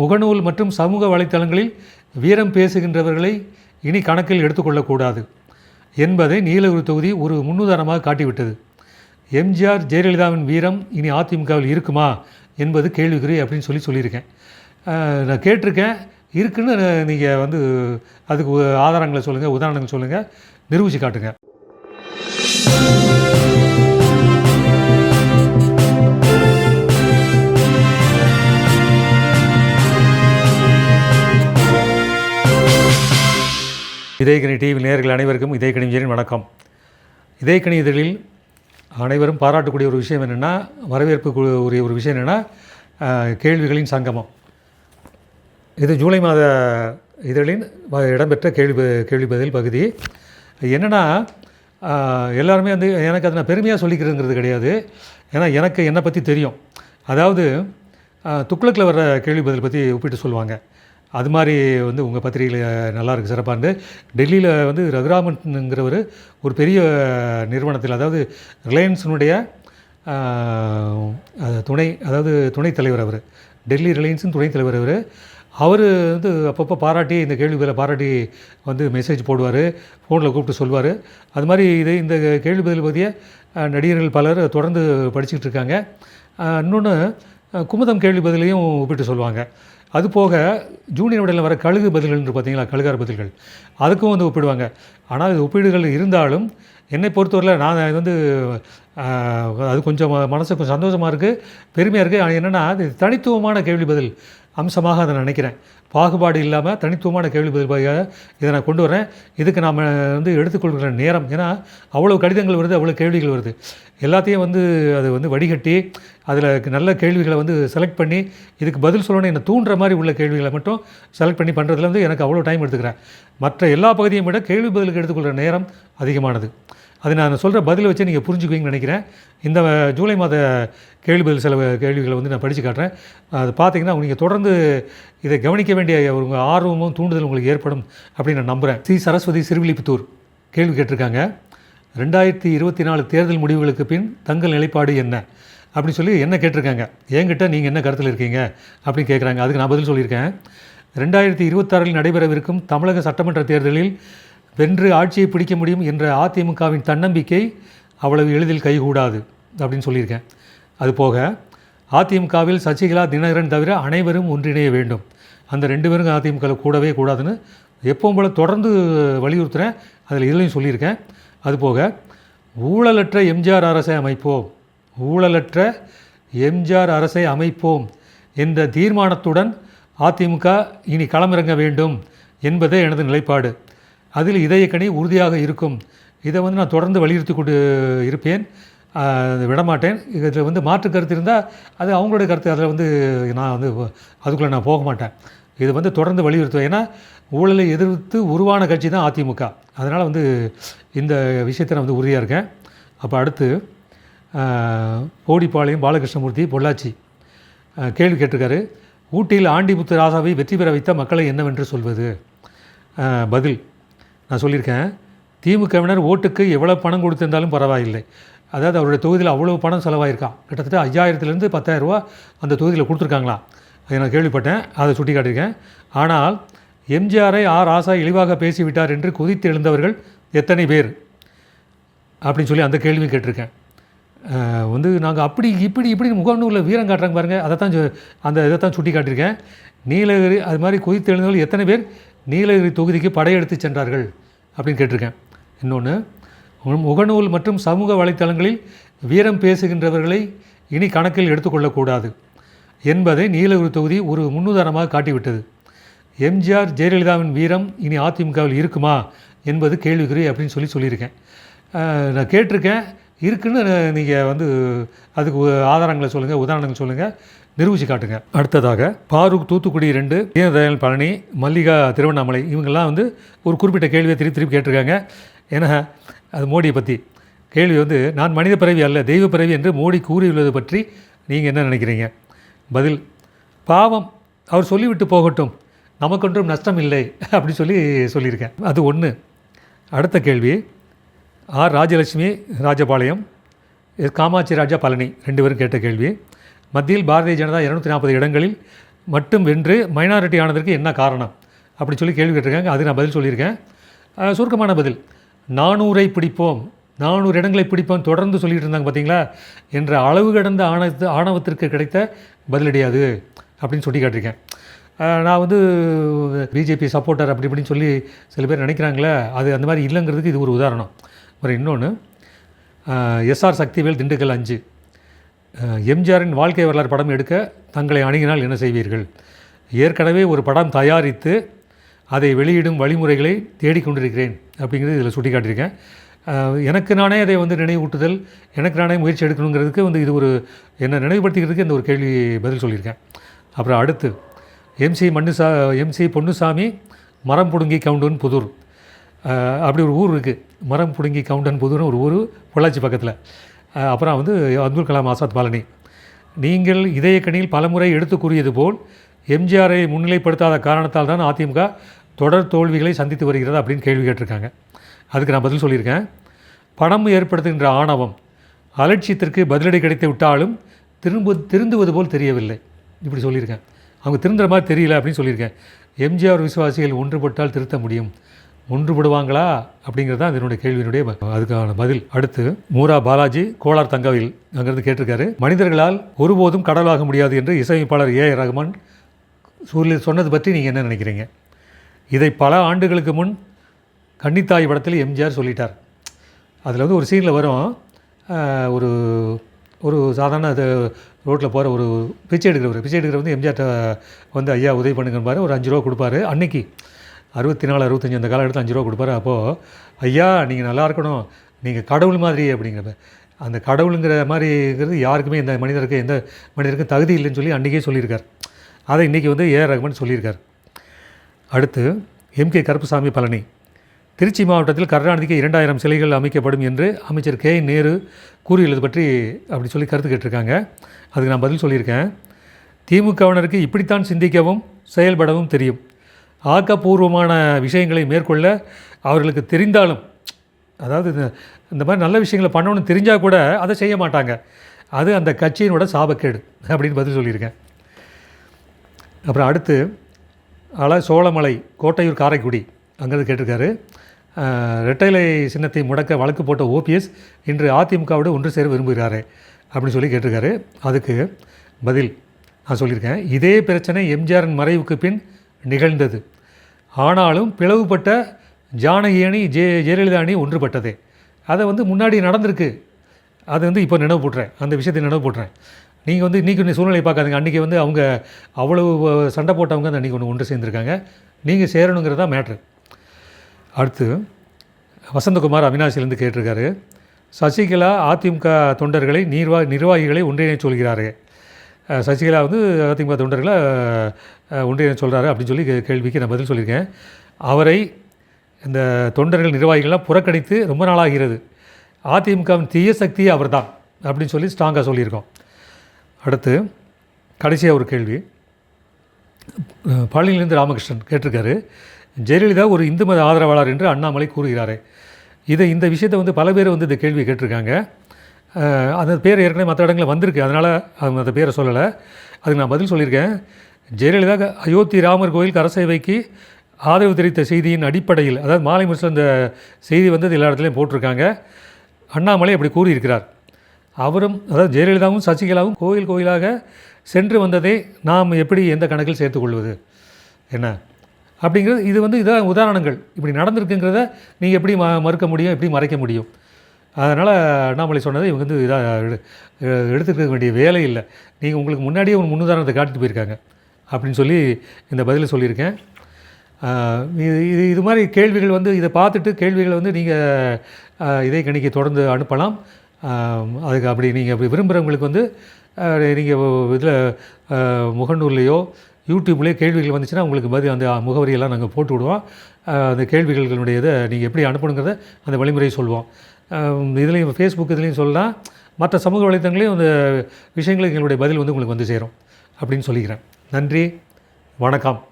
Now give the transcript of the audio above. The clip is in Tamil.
முகநூல் மற்றும் சமூக வலைத்தளங்களில் வீரம் பேசுகின்றவர்களை இனி கணக்கில் எடுத்துக்கொள்ளக்கூடாது என்பதை நீலகிரி தொகுதி ஒரு முன்னுதாரணமாக காட்டிவிட்டது. எம்ஜிஆர் ஜெயலலிதாவின் வீரம் இனி அதிமுகவில் இருக்குமா என்பது கேள்விக்குறி அப்படின்னு சொல்லி சொல்லியிருக்கேன். நான் கேட்டிருக்கேன். இருக்குன்னு நீங்கள் வந்து அதுக்கு ஆதாரங்களை சொல்லுங்கள் உதாரணங்கள் சொல்லுங்கள் நிரூபித்து காட்டுங்க. இதயக்கணி டிவி நேர்கள் அனைவருக்கும் இதயக்கணி விஜயன் வணக்கம். இதயக்கணி இதழில் அனைவரும் பாராட்டக்கூடிய ஒரு விஷயம் என்னென்னா வரவேற்பு உரிய ஒரு விஷயம் என்னென்னா கேள்விகளின் சங்கமம். இது ஜூலை மாத இதழின் வ- இடம்பெற்ற கேள்வி கேள்வி பதில் பகுதி. என்னென்னா எல்லாருமே வந்து எனக்கு அதை நான் பெருமையாக சொல்லிக்கிறதுங்கிறது கிடையாது. ஏன்னா எனக்கு என்னை பற்றி தெரியும். அதாவது துக்ளக்கில் வர்ற கேள்வி பதில் பற்றி ஒப்பிட்டு சொல்லுவாங்க அது மாதிரி வந்து உங்கள் பத்திரிகையில் நல்லாயிருக்கு சிறப்பாண்டு சிறப்பாக இருந்து டெல்லியில் வந்து ரகுராமன்ங்கிறவர் ஒரு பெரிய நிறுவனத்தில் அதாவது ரிலையன்ஸினுடைய துணை அதாவது துணைத் தலைவர் அவர். டெல்லி ரிலையன்ஸின் துணைத் தலைவர் அவர். அவர் வந்து அப்பப்போ பாராட்டி இந்த கேள்வி பாராட்டி வந்து மெசேஜ் போடுவார் ஃபோனில் கூப்பிட்டு சொல்வார். அது மாதிரி இது இந்த கேள்வி பதில் பற்றிய நடிகர்கள் பலர் தொடர்ந்து படிச்சுக்கிட்டு இருக்காங்க. இன்னொன்று குமுதம் கேள்வி பதிலையும் ஒப்பிட்டு சொல்லுவாங்க. அது போக ஜூனியர் விடையில் வர கழுகு பதில்கள்னு பார்த்தீங்களா? கழுகார் பதில்கள். அதுக்கும் வந்து ஒப்பிடுவாங்க. ஆனால் இது ஒப்பீடுகள் இருந்தாலும் என்னை பொறுத்தவரையில் நான் இது வந்து அது கொஞ்சம் மனசுக்கு மனசு கொஞ்சம் சந்தோஷமாக இருக்குது பெருமையாக இருக்குது என்னென்னா அது தனித்துவமான கேள்வி பதில். அம்சமாக அதை நினைக்கிறேன். பாகுபாடு இல்லாமல் தனித்துவமான கேள்வி பதிலாக இதை நான் கொண்டு வரேன். இதுக்கு நாம் வந்து எடுத்துக்கொள்கிற நேரம். ஏன்னா அவ்வளோ கடிதங்கள் வருது அவ்வளோ கேள்விகள் வருது. எல்லாத்தையும் வந்து அது வந்து வடிகட்டி அதில் நல்ல கேள்விகளை வந்து செலக்ட் பண்ணி இதுக்கு பதில் சொல்லணும் என்னை தூண்டுற மாதிரி உள்ள கேள்விகளை மட்டும் செலக்ட் பண்ணி பண்ணுறதுலேருந்து எனக்கு அவ்வளோ டைம் எடுத்துக்கிறேன். மற்ற எல்லா பகுதியும் விட கேள்வி பதிலுக்கு எடுத்துக்கொள்கிற நேரம் அதிகமானது. அது நான் சொல்கிற பதிலை வச்சு நீங்கள் புரிஞ்சுக்குவீங்கன்னு நினைக்கிறேன். இந்த ஜூலை மாத கேள்வி பதில் சில கேள்விகளை வந்து நான் படித்து காட்டுறேன். அது பார்த்தீங்கன்னா நீங்கள் தொடர்ந்து இதை கவனிக்க வேண்டிய ஒரு ஆர்வமும் தூண்டுதல் உங்களுக்கு ஏற்படும் அப்படின்னு நான் நம்புகிறேன் சி சரஸ்வதி சிறுவிழிப்புத்தூர் கேள்வி கேட்டிருக்காங்க. ரெண்டாயிரத்தி இருபத்தி நாலு தேர்தல் முடிவுகளுக்கு பின் தங்கள் நிலைப்பாடு என்ன? அப்படின்னு சொல்லி என்ன கேட்டிருக்காங்க? என்கிட்ட நீங்கள் என்ன கருத்தில் இருக்கீங்க? அப்படின்னு கேட்குறாங்க அதுக்கு நான் பதில் சொல்லியிருக்கேன். ரெண்டாயிரத்தி இருபத்தாறில் நடைபெறவிருக்கும் தமிழக சட்டமன்ற தேர்தலில் வென்று ஆட்சியை பிடிக்க முடியும் என்ற அதிமுகவின் தன்னம்பிக்கை அவ்வளவு எளிதில் கைகூடாது அப்படின்னு சொல்லியிருக்கேன். அதுபோக அதிமுகவில் சசிகலா தினகரன் தவிர அனைவரும் ஒன்றிணைய வேண்டும். அந்த ரெண்டு பேரும் அதிமுக கூடவே கூடாதுன்னு எப்பவும் போல் தொடர்ந்து வலியுறுத்துகிறேன் அதில் இதுலையும் சொல்லியிருக்கேன். அதுபோக ஊழலற்ற எம்ஜிஆர் அரசை அமைப்போம். ஊழலற்ற எம்ஜிஆர் அரசை அமைப்போம் என்ற தீர்மானத்துடன் அதிமுக இனி களமிறங்க வேண்டும் என்பதே எனது நிலைப்பாடு. அதில் இதயக்கணி உறுதியாக இருக்கும். இதை வந்து நான் தொடர்ந்து வலியுறுத்தி கொண்டு இருப்பேன். அதை விடமாட்டேன். இதில் வந்து மாற்று கருத்து இருந்தால் அது அவங்களுடைய கருத்து. அதில் வந்து நான் வந்து அதுக்குள்ளே நான் போக மாட்டேன். இது வந்து தொடர்ந்து வலியுறுத்துவேன். ஏன்னா ஊழலை எதிர்த்து உருவான கட்சி தான் அதிமுக. அதனால் வந்து இந்த விஷயத்தை நான் வந்து உறுதியாக இருக்கேன். அப்போ அடுத்து போடிப்பாளையம் பாலகிருஷ்ணமூர்த்தி பொள்ளாச்சி. கேள்வி கேட்டிருக்காரு. ஊட்டியில் ஆண்டிமுத்து ராசாவை வெற்றி பெற வைத்த மக்களை என்னவென்று சொல்வது? பதில். நான் சொல்லியிருக்கேன் திமுகவினர் ஓட்டுக்கு எவ்வளோ பணம் கொடுத்திருந்தாலும் பரவாயில்லை. அதாவது அவருடைய தொகுதியில் அவ்வளோ பணம் செலவாயிருக்கான். கிட்டத்தட்ட ஐயாயிரத்துலேருந்து பத்தாயிரம் ரூபா அந்த தொகுதியில் கொடுத்துருக்காங்களாம் அதை நான் கேள்விப்பட்டேன் அதை சுட்டி காட்டியிருக்கேன் ஆனால் எம்ஜிஆரை ஆர் ஆசா இழிவாக பேசிவிட்டார் என்று குதித்து எழுந்தவர்கள் எத்தனை பேர்? அப்படின்னு சொல்லி அந்த கேள்வியும் கேட்டிருக்கேன். வந்து நாங்கள் அப்படி இப்படி இப்படி முகநூலில் வீரம் காட்டுறாங்க பாருங்கள் அதை தான் அந்த இதை தான் சுட்டி காட்டியிருக்கேன் நீலகிரி அது மாதிரி குதித்து எழுந்தவர்கள் எத்தனை பேர்? நீலகிரி தொகுதிக்கு படையெடுத்து சென்றார்கள் அப்படின்னு கேட்டிருக்கேன். இன்னொன்று முகநூல் மற்றும் சமூக வலைத்தளங்களில் வீரம் பேசுகின்றவர்களை இனி கணக்கில் எடுத்துக்கொள்ளக்கூடாது என்பதை நீலகிரி தொகுதி ஒரு முன்னுதாரணமாக காட்டிவிட்டது. எம்ஜிஆர் ஜெயலலிதாவின் வீரம் இனி அதிமுகவில் இருக்குமா என்பது கேள்விக்குறி அப்படின்னு சொல்லி சொல்லியிருக்கேன். நான் கேட்டிருக்கேன். இருக்குன்னு நீங்கள் வந்து அதுக்கு ஆதாரங்களை சொல்லுங்கள் உதாரணங்கள் சொல்லுங்கள் நிரூபித்து காட்டுங்க. அடுத்ததாக பாரூக் தூத்துக்குடி ரெண்டு தீனதயாள் பழனி மல்லிகா திருவண்ணாமலை இவங்கெல்லாம் வந்து ஒரு குறிப்பிட்ட கேள்வியை திருப்பி திருப்பி கேட்டிருக்காங்க. ஏன்னா அது மோடியை பற்றி கேள்வி வந்து நான் மனித பிறவி அல்ல தெய்வ பிறவி என்று மோடி கூறியுள்ளது பற்றி நீங்கள் என்ன நினைக்கிறீங்க? பதில் பாவம் அவர் சொல்லிவிட்டு போகட்டும் நமக்கொன்றும் நஷ்டம் இல்லை அப்படி சொல்லி சொல்லியிருக்கேன். அது ஒன்று அடுத்த கேள்வி ஆர். ராஜலட்சுமி ராஜபாளையம் காமாட்சி ராஜா பழனி ரெண்டு பேரும் கேட்ட கேள்வி. மத்தியில் பாரதிய ஜனதா இரநூத்தி நாற்பது இடங்களில் மட்டும் வென்று மைனாரிட்டி ஆனதற்கு என்ன காரணம்? அப்படி சொல்லி கேள்வி கேட்டிருக்காங்க. அது நான் பதில் சொல்லியிருக்கேன். சுருக்கமான பதில். நானூறை பிடிப்போம். நானூறு இடங்களை பிடிப்போம். தொடர்ந்து சொல்லிட்டு இருந்தாங்க பார்த்தீங்களா? என்ற அளவு கடந்த ஆணவத்து ஆணவத்திற்கு கிடைத்த பதிலடி அப்படின்னு சொல்லி காட்டியிருக்கேன் நான் வந்து பிஜேபி சப்போர்ட்டர் அப்படி இப்படின்னு சொல்லி சில பேர் நினைக்கிறாங்களே அது அந்த மாதிரி இல்லைங்கிறதுக்கு இது ஒரு உதாரணம். ஒரு இன்னொன்று எஸ்ஆர் சக்திவேல் திண்டுக்கல் அஞ்சு. எம்ஜிஆரின் வாழ்க்கை வரலாறு படம் எடுக்க தங்களை அணுகினால் என்ன செய்வீர்கள்? ஏற்கனவே ஒரு படம் தயாரித்து அதை வெளியிடும் வழிமுறைகளை தேடிக்கொண்டிருக்கிறேன் அப்படிங்கிறது இதில் சுட்டி காட்டியிருக்கேன் எனக்கு நானே அதை வந்து நினைவூட்டுதல் எனக்கு நானே முயற்சி எடுக்கணுங்கிறதுக்கு வந்து இது ஒரு என்னை நினைவுபடுத்திக்கிறதுக்கு இந்த ஒரு கேள்வி பதில் சொல்லியிருக்கேன். அப்புறம் அடுத்து எம்சி மண்ணுசா எம்சி பொன்னுசாமி மரம் புடுங்கி கவுண்டன் புதூர். அப்படி ஒரு ஊர் இருக்குது மரம் புடுங்கி கவுண்டன் புதூர்னு ஒரு ஊர் பொள்ளாச்சி பக்கத்தில். அப்புறம் வந்து அப்துல் கலாம் ஆசாத் பாலனி. நீங்கள் இதயக்கணியில் பலமுறை எடுத்து கூறியது போல் எம்ஜிஆரை முன்னிலைப்படுத்தாத காரணத்தால் தான் அதிமுக தொடர் தோல்விகளை சந்தித்து வருகிறது அப்படின்னு கேள்வி கேட்டிருக்காங்க. அதுக்கு நான் பதில் சொல்லியிருக்கேன். பணம் ஏற்படுத்துகின்ற ஆணவம் அலட்சியத்திற்கு பதிலடி கிடைத்து விட்டாலும் திரும்ப திருந்துவது போல் தெரியவில்லை. இப்படி சொல்லியிருக்கேன். அவங்க திருந்துற மாதிரி தெரியல அப்படின்னு சொல்லியிருக்கேன். எம்ஜிஆர் விசுவாசிகள் ஒன்றுபட்டால் திருத்த முடியும். ஒன்றுபடுவாங்களா அப்படிங்கிறது தான் இதனுடைய கேள்வியினுடைய அதுக்கான பதில். அடுத்து மூரா பாலாஜி கோலார் தங்கவில் அங்கிருந்து கேட்டிருக்காரு. மனிதர்களால் ஒருபோதும் கடலாக முடியாது என்று இசையமைப்பாளர் ஏ. ஆர். ரஹ்மான் சொன்னது பற்றி நீங்கள் என்ன நினைக்கிறீங்க? இதை பல ஆண்டுகளுக்கு முன் கன்னித்தாய் படத்தில் எம்ஜிஆர் சொல்லிட்டார். அதில் வந்து ஒரு சீனில் வரும். ஒரு ஒரு சாதாரண அது ரோட்டில் போகிற ஒரு பிச்சை எடுக்கிறவர். பிச்சை எடுக்கிறவர் வந்து எம்ஜிஆர்ட்ட வந்து ஐயா உதவி பண்ணுங்கன்னு ஒரு அஞ்சு ரூபா கொடுப்பாரு. அன்னைக்கு அறுபத்தி நாலு அறுபத்தஞ்சு அந்த காலகட்டத்தில் அஞ்சு ரூபா கொடுப்பாரு. அப்போது ஐயா நீங்கள் நல்லா இருக்கணும். நீங்கள் கடவுள் மாதிரி அப்படிங்கிறப்ப அந்த கடவுளுங்கிற மாதிரிங்கிறது யாருக்குமே இந்த மனிதருக்கு எந்த மனிதருக்கும் தகுதி இல்லைன்னு சொல்லி அன்றைக்கே சொல்லியிருக்கார். அதை இன்றைக்கி வந்து ஏ ஆர் சொல்லியிருக்கார். அடுத்து எம்கே கருப்புசாமி பழனி. திருச்சி மாவட்டத்தில் கருணாநிதிக்கு இரண்டாயிரம் சிலைகள் அமைக்கப்படும் என்று அமைச்சர் கே. நேரு கூறியுள்ளது பற்றி அப்படி சொல்லி கருத்து கேட்டிருக்காங்க. அதுக்கு நான் பதில் சொல்லியிருக்கேன். திமுகவினருக்கு இப்படித்தான் சிந்திக்கவும் செயல்படவும் தெரியும். ஆக்கப்பூர்வமான விஷயங்களை மேற்கொள்ள அவர்களுக்கு தெரிந்தாலும் அதாவது இந்த- இந்த மாதிரி நல்ல விஷயங்களை பண்ணணும்னு தெரிஞ்சால் கூட அதை செய்ய மாட்டாங்க. அது அந்த கட்சியினோட சாபக்கேடு அப்படின்னு பதில் சொல்லியிருக்கேன். அப்புறம் அடுத்து அல சோழமலை கோட்டையூர் காரைக்குடி அங்கேருந்து கேட்டிருக்காரு. ரெட்டைலை சின்னத்தை முடக்க வழக்கு போட்ட ஓபிஎஸ் இன்று அதிமுகவோடு ஒன்று சேர விரும்புகிறாரு அப்படின்னு சொல்லி கேட்டிருக்காரு. அதுக்கு பதில் நான் சொல்லியிருக்கேன். இதே பிரச்சனை எம்ஜிஆரின் மறைவுக்கு பின் நிகழ்ந்தது. ஆனாலும் பிளவுபட்ட ஜானகி அணி ஜெ ஜெயலலிதா அணி ஒன்றுபட்டதே. அதை வந்து முன்னாடி நடந்திருக்கு. அது வந்து இப்போ நினைவு போட்டுறேன். அந்த விஷயத்தை நினைவு போட்டுறேன். நீங்கள் வந்து இன்றைக்கி சூழ்நிலை பார்க்காதீங்க. அன்றைக்கி வந்து அவங்க அவ்வளவு சண்டை போட்டவங்க அந்த அன்றைக்கி ஒன்று ஒன்று சேர்ந்துருக்காங்க. நீங்கள் சேரணுங்கிறது தான் மேட்ரு. அடுத்து வசந்தகுமார் அவினாசிலேருந்து கேட்டிருக்காரு சசிகலா அதிமுக தொண்டர்களை நிர்வா நிர்வாகிகளை ஒன்றிணைய சொல்கிறார்கள் சசிகலா வந்து அதிமுக தொண்டர்களை அஹ், சொல்கிறாரு அப்படின்னு சொல்லி கே- கேள்விக்கு நான் பதில் சொல்லியிருக்கேன். அவரை இந்த தொண்டர்கள் நிர்வாகிகள்லாம் புறக்கணித்து ரொம்ப நாளாகிறது. அதிமுகவின் தீய சக்தி அவர்தான் அப்படின்னு சொல்லி ஸ்ட்ராங்காக சொல்லியிருக்கோம். அடுத்து கடைசியாக ஒரு கேள்வி. பழனியிலிருந்து ராமகிருஷ்ணன் கேட்டிருக்காரு. ஜெயலலிதா ஒரு இந்து மத ஆதரவாளர் என்று அண்ணாமலை கூறுகிறாரே. இதை இந்த விஷயத்தை வந்து பல பேர் வந்து இந்த கேள்வி கேட்டிருக்காங்க. அந்த பேர் ஏற்கனவே மற்ற இடங்களில் வந்திருக்கு. அதனால் அவங்க அந்த பேரை சொல்லலை. அதுக்கு நான் பதில் சொல்லியிருக்கேன். ஜெயலலிதா அயோத்தி ராமர் கோயில் கரசேவைக்கு ஆதரவு தெரிவித்த செய்தியின் அடிப்படையில் அதாவது மாலை முரசில் அந்த செய்தி வந்து எல்லா இடத்துலையும் போட்டிருக்காங்க. அண்ணாமலை அப்படி கூறியிருக்கிறார். அவரும் அதாவது ஜெயலலிதாவும் சசிகலாவும் கோயில் கோயிலாக சென்று வந்ததை நாம் எப்படி எந்த கணக்கில் சேர்த்துக்கொள்வது என்ன? அப்படிங்கிறது இது வந்து இதான் உதாரணங்கள். இப்படி நடந்திருக்குங்கிறத நீங்கள் எப்படி ம மறுக்க முடியும்? எப்படி மறைக்க முடியும்? அதனால் அண்ணாமலை சொன்னதை இவங்க வந்து இதாக எடுத்துக்க வேண்டிய வேலை இல்லை. நீங்கள் உங்களுக்கு முன்னாடியே ஒரு முன்னுதாரணத்தை காட்டிட்டு போயிருக்காங்க அப்படின்னு சொல்லி இந்த பதிலை சொல்லியிருக்கேன். இது இது இது மாதிரி கேள்விகள் வந்து இதை பார்த்துட்டு கேள்விகளை வந்து நீங்கள் இதே கணிக்கு தொடர்ந்து அனுப்பலாம். அதுக்கு அப்படி நீங்கள் அப்படி விரும்புகிறவங்களுக்கு வந்து நீங்கள் இதில் முகநூல்லையோ யூடியூப்லேயே கேள்விகள் வந்துச்சுன்னா உங்களுக்கு பதில் அந்த முகவரியெல்லாம் நாங்கள் போட்டு விடுவோம். அந்த கேள்விகளுடைய இதை நீங்கள் எப்படி அனுப்பணுங்கிறத அந்த வழிமுறையை சொல்லுவோம் இதுலேயும் ஃபேஸ்புக் இதுலேயும் சொல்லலாம். மற்ற சமூக வலைத்தளங்களையும் அந்த விஷயங்களுக்கு எங்களுடைய பதில் வந்து உங்களுக்கு வந்து சேரும். அப்படின்னு சொல்லிக்கிறேன். நன்றி. வணக்கம்.